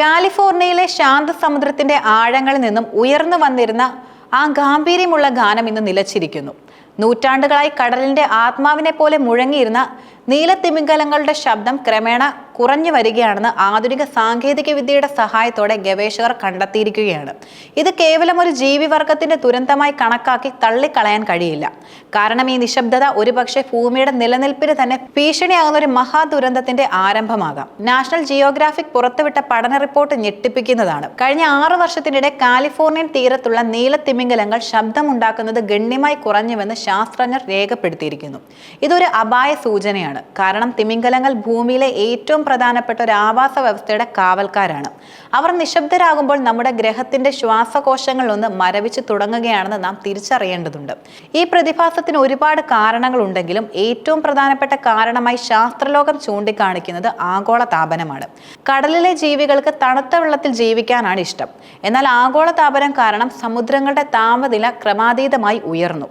കാലിഫോർണിയയിലെ ശാന്തസമുദ്രത്തിന്റെ ആഴങ്ങളിൽ നിന്നും ഉയർന്നു വന്നിരുന്ന ആ ഗാംഭീര്യമുള്ള ഗാനം ഇന്ന് നിലച്ചിരിക്കുന്നു. നൂറ്റാണ്ടുകളായി കടലിന്റെ ആത്മാവിനെ പോലെ മുഴങ്ങിയിരുന്ന നീലത്തിമിംഗലങ്ങളുടെ ശബ്ദം ക്രമേണ കുറഞ്ഞു വരികയാണെന്ന് ആധുനിക സാങ്കേതിക വിദ്യയുടെ സഹായത്തോടെ ഗവേഷകർ കണ്ടെത്തിയിരിക്കുകയാണ്. ഇത് കേവലം ഒരു ജീവിവർഗത്തിന്റെ ദുരന്തമായി കണക്കാക്കി തള്ളിക്കളയാൻ കഴിയില്ല. കാരണം ഈ നിശബ്ദത ഒരുപക്ഷെ ഭൂമിയുടെ നിലനിൽപ്പിന് തന്നെ ഭീഷണിയാകുന്ന ഒരു മഹാദുരന്തത്തിന്റെ ആരംഭമാകാം. നാഷണൽ ജിയോഗ്രാഫിക് പുറത്തുവിട്ട പഠന റിപ്പോർട്ട് ഞെട്ടിപ്പിക്കുന്നതാണ്. കഴിഞ്ഞ ആറ് വർഷത്തിനിടെ കാലിഫോർണിയൻ തീരത്തുള്ള നീലത്തിമിംഗലങ്ങൾ ശബ്ദമുണ്ടാക്കുന്നത് ഗണ്യമായി കുറഞ്ഞുവെന്ന് ശാസ്ത്രജ്ഞർ രേഖപ്പെടുത്തിയിരിക്കുന്നു. ഇതൊരു അപായ സൂചനയാണ്. കാരണം തിമിംഗലങ്ങൾ ഭൂമിയിലെ ഏറ്റവും പ്രധാനപ്പെട്ട ഒരു ആവാസ വ്യവസ്ഥയുടെ കാവൽക്കാരാണ്. അവർ നിശബ്ദരാകുമ്പോൾ നമ്മുടെ ഗ്രഹത്തിന്റെ ശ്വാസകോശങ്ങളിലൊന്ന് മരവിച്ച് തുടങ്ങുകയാണെന്ന് നാം തിരിച്ചറിയേണ്ടതുണ്ട്. ഈ പ്രതിഭാസത്തിന് ഒരുപാട് കാരണങ്ങളുണ്ടെങ്കിലും ഏറ്റവും പ്രധാനപ്പെട്ട കാരണമായി ശാസ്ത്രലോകം ചൂണ്ടിക്കാണിക്കുന്നത് ആഗോള താപനമാണ്. കടലിലെ ജീവികൾക്ക് തണുത്ത വെള്ളത്തിൽ ജീവിക്കാനാണ് ഇഷ്ടം. എന്നാൽ ആഗോള താപനം കാരണം സമുദ്രങ്ങളുടെ താപനില ക്രമാതീതമായി ഉയർന്നു.